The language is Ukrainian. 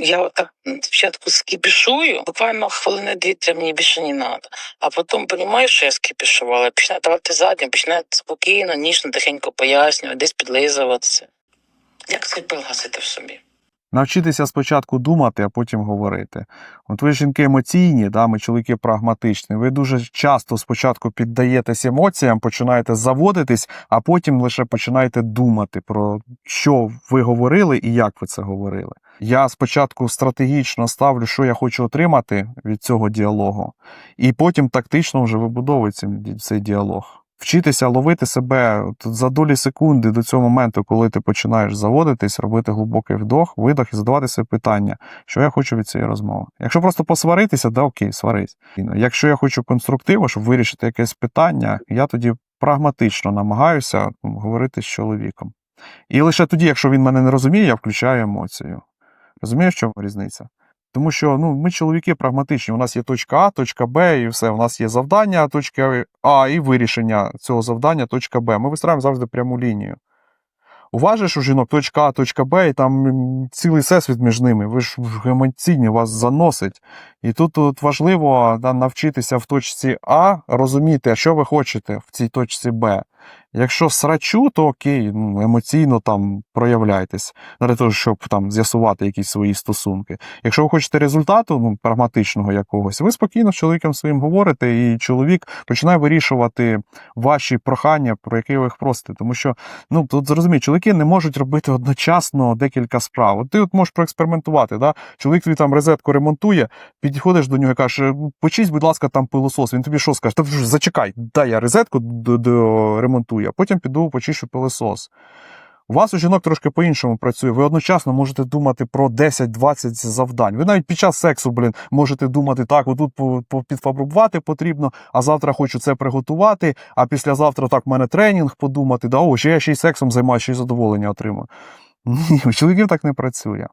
Я отак так спочатку скіпішую, буквально хвилини дві-три мені більше не треба. А потім розумію, що я скіпішувала, починаю давати задню, починаю спокійно, ніжно, тихенько пояснювати, десь підлизуватися. Як це пил в собі? Навчитися спочатку думати, а потім говорити. От ви жінки емоційні, да, ми чоловіки прагматичні. Ви дуже часто спочатку піддаєтесь емоціям, починаєте заводитись, а потім лише починаєте думати про що ви говорили і як ви це говорили. Я спочатку стратегічно ставлю, що я хочу отримати від цього діалогу, і потім тактично вже вибудовую цей діалог. Вчитися ловити себе за долі секунди до цього моменту, коли ти починаєш заводитись, робити глибокий вдох, видох і задавати себе питання, що я хочу від цієї розмови. Якщо просто посваритися, да окей, сварись. Якщо я хочу конструктиву, щоб вирішити якесь питання, я тоді прагматично намагаюся ну, говорити з чоловіком. І лише тоді, якщо він мене не розуміє, я включаю емоцію. Розумієш, в чому різниця? Тому що ну, ми чоловіки прагматичні. У нас є точка А, точка Б, і все. У нас є завдання, точка А і вирішення цього завдання, точка Б. Ми вистраємо завжди пряму лінію. Уважиш у жінок точка А, точка Б, і там цілий всесвіт між ними. Ви ж емоційні, вас заносить. І тут, тут важливо да, навчитися в точці А розуміти, що ви хочете в цій точці Б. Якщо срачу, то окей, ну, емоційно там проявляйтесь, для того, щоб там з'ясувати якісь свої стосунки. Якщо ви хочете результату, ну, прагматичного якогось, ви спокійно з чоловіком своїм говорите, і чоловік починає вирішувати ваші прохання, про які ви їх просите. Тому що, ну тут зрозуміть, чоловіки не можуть робити одночасно декілька справ. От ти от можеш проекспериментувати. Да? Чоловік тобі там розетку ремонтує, підходиш до нього і кажеш, почисть, будь ласка, там пилосос. Він тобі що скаже? Та зачекай, дай я розетку до, до ремонтую, а потім піду почищу пилосос. У вас у жінок трошки по-іншому працює. Ви одночасно можете думати про 10-20 завдань. Ви навіть під час сексу, блін, можете думати, так, отут підфабрикувати потрібно, а завтра хочу це приготувати, а післязавтра так, в мене тренінг подумати, да, о, ще я ще й сексом займаюся, ще й задоволення отримую. Ні, у чоловіків так не працює.